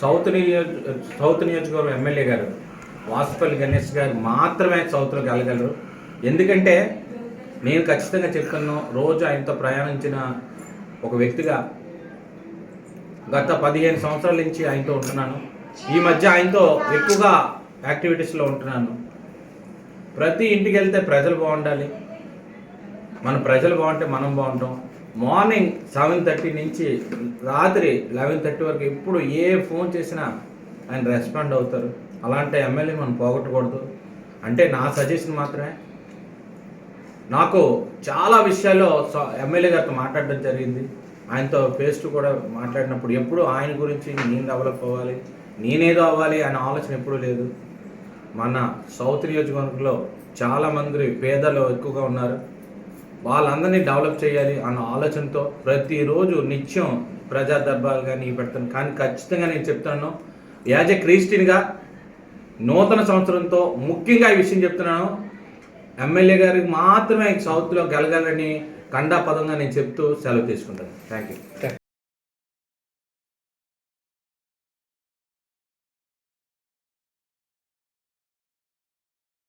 South నియోజ south నియోజకవర్గం MLA గారు వాసుపల్లి గణేష్ గారు మాత్రమే సౌత్లో గెలగలరు ఎందుకంటే నేను ఖచ్చితంగా చెప్తున్నాను రోజు ఆయనతో ప్రయాణించిన ఒక వ్యక్తిగా గత పదిహేను సంవత్సరాల నుంచి ఆయనతో ఉంటున్నాను. ఈ మధ్య ఆయనతో ఎక్కువగా యాక్టివిటీస్లో ఉంటున్నాను. ప్రతి ఇంటికి వెళ్తే ప్రజలు బాగుండాలి. మన ప్రజలు బాగుంటే మనం బాగుంటాం. మార్నింగ్ సెవెన్ థర్టీ నుంచి రాత్రి లెవెన్ థర్టీ వరకు ఎప్పుడు ఏ ఫోన్ చేసినా ఆయన రెస్పాండ్ అవుతారు. అలాంటి ఎమ్మెల్యే మనం పోగొట్టకూడదు. అంటే నా సజెషన్ మాత్రమే. నాకు చాలా విషయాల్లో స- ఎమ్మెల్యే గారితో మాట్లాడడం జరిగింది. ఆయనతో ఫేస్ట్ కూడా మాట్లాడినప్పుడు ఎప్పుడు ఆయన గురించి నేను డెవలప్ అవ్వాలి నేనేదో అవ్వాలి అనే ఆలోచన ఎప్పుడూ లేదు. మన సౌత్ నియోజకవర్గంలో చాలామంది పేదలు ఎక్కువగా ఉన్నారు. వాళ్ళందరినీ డెవలప్ చేయాలి అన్న ఆలోచనతో ప్రతిరోజు నిత్యం ప్రజా దర్బార్ కానీ పెడతాను. కానీ ఖచ్చితంగా నేను చెప్తున్నాను యాజ్ ఎ క్రిస్టియన్గా నూతన సంవత్సరంతో ముఖ్యంగా ఈ విషయం చెప్తున్నాను. ఎమ్మెల్యే గారికి మాత్రమే సౌత్లో గెలగాలని కండా పదంగా నేను చెప్తూ సెలవు తీసుకుంటాను. Thank you